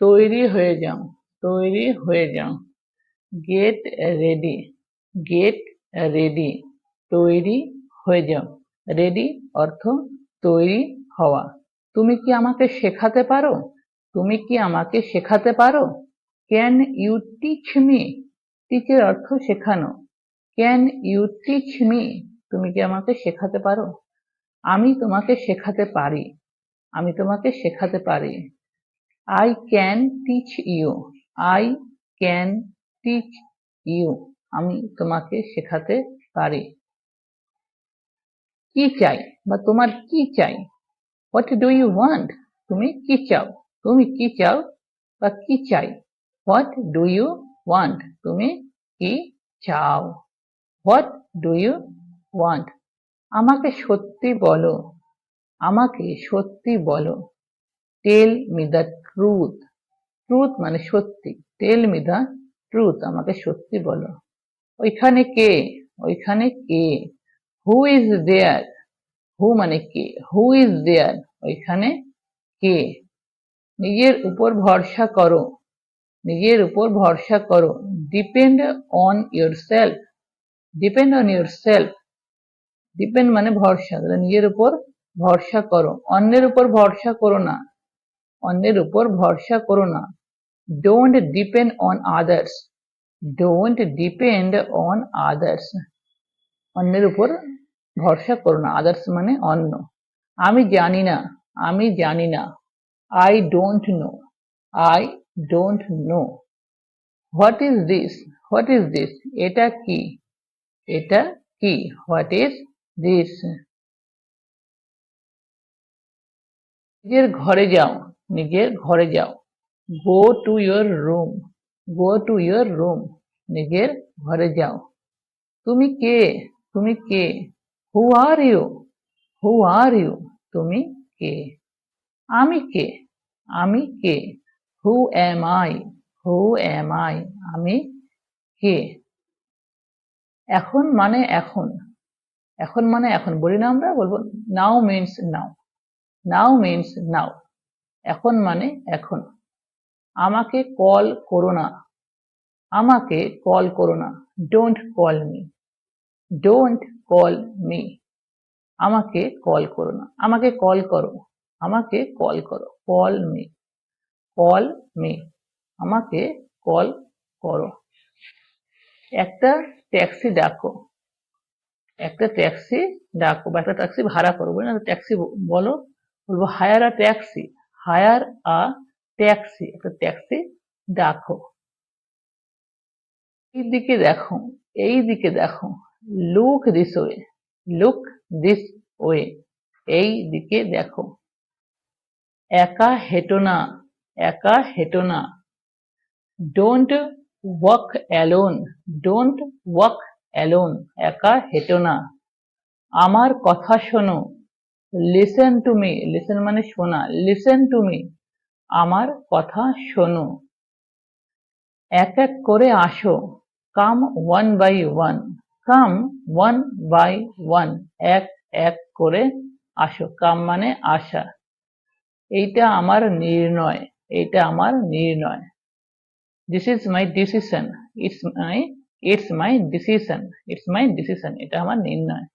তৈরি হয়ে যাও, তৈরি হয়ে যাও। গেট রেডি গেট রেডি তৈরি হয়ে যাও। রেডি অর্থ তৈরি হওয়া। তুমি কি আমাকে শেখাতে পারো? তুমি কি আমাকে শেখাতে পারো? ক্যান ইউ টিচ মি টিচের অর্থ শেখানো। ক্যান ইউ টিচ মি তুমি কি আমাকে শেখাতে পারো? আমি তোমাকে শেখাতে পারি। আমি তোমাকে শেখাতে পারি। I can teach you I can teach you আমি তোমাকে শেখাতে পারি। কি চাই বা তোমার কি চাই? হোয়াট ডু ইউ ওয়ান্ট তুমি কি চাও? তুমি কি চাও বা কি চাই? হোয়াট ডু ইউ ওয়ান্ট তুমি কি চাও? হোয়াট ডু ইউ ওয়ান্ট আমাকে সত্যি বলো। আমাকে সত্যি বলো। Tell me the truth truth মানে সত্যি। টেল মি দ্য ট্রুথ আমাকে সত্যি বলো। ওইখানে কে? ওইখানে কে? হু ইজ দেয়ার হু মানে কে? হু ইজ দেয়ার ওইখানে কে? নিজের উপর ভরসা করো। নিজের উপর ভরসা করো। Depend on yourself depend on yourself depend মানে ভরসা। নিজের উপর ভরসা করো। অন্যের উপর ভরসা করো না। অন্যের উপর ভরসা করো না। Don't depend on others don't depend on others অন্যের উপর ভরসা করো না। আদার্স মানে অন্য। আমি জানি না। আমি জানি না। I don't know I don't know what is this what is this এটা কি? এটা কি? হোয়াট ইজ দিস নিজের ঘরে যাও। নিজের ঘরে যাও। Go to your room go to your room নিজের ঘরে যাও। তুমি কে? তুমি কে? হু are you who are you তুমি কে? আমি কে? আমি কে? Who am I who am I আমি কে? এখন মানে এখন। এখন মানে এখন। বলি না আমরা, বলব নাও মিনস নাও নাও মিনস নাও এখন মানে এখন। আমাকে কল করো না। আমাকে কল করো না। Don't call me don't call me আমাকে কল করো না। আমাকে কল করো। আমাকে কল করো। কল মি কল মি আমাকে কল করো। একটা ট্যাক্সি ডাকো। একটা ট্যাক্সি ডাকো বা একটা ট্যাক্সি ভাড়া করো। না ট্যাক্সি বলো। বলব, hire a taxi hire a taxi একটা ট্যাক্সি ডাকো। এই দিকে দেখো, এই দিকে দেখো look this way look this way এই দিকে দেখো। একা হেঁটো না, একা হেঁটো না। Don't walk alone don't walk alone একা হেঁটো না। আমার কথা শোনো লিসেন টু মি লিসেন মানে শোনা। লিসেন টু মি আমার কথা শোনো। এক এক করে আসো। Come one by one come one by one এক এক করে আসো। কাম মানে আসা। এইটা আমার নির্ণয়। এইটা আমার নির্ণয়। This is my decision it's my it's my decision it's my decision এটা আমার নির্ণয়।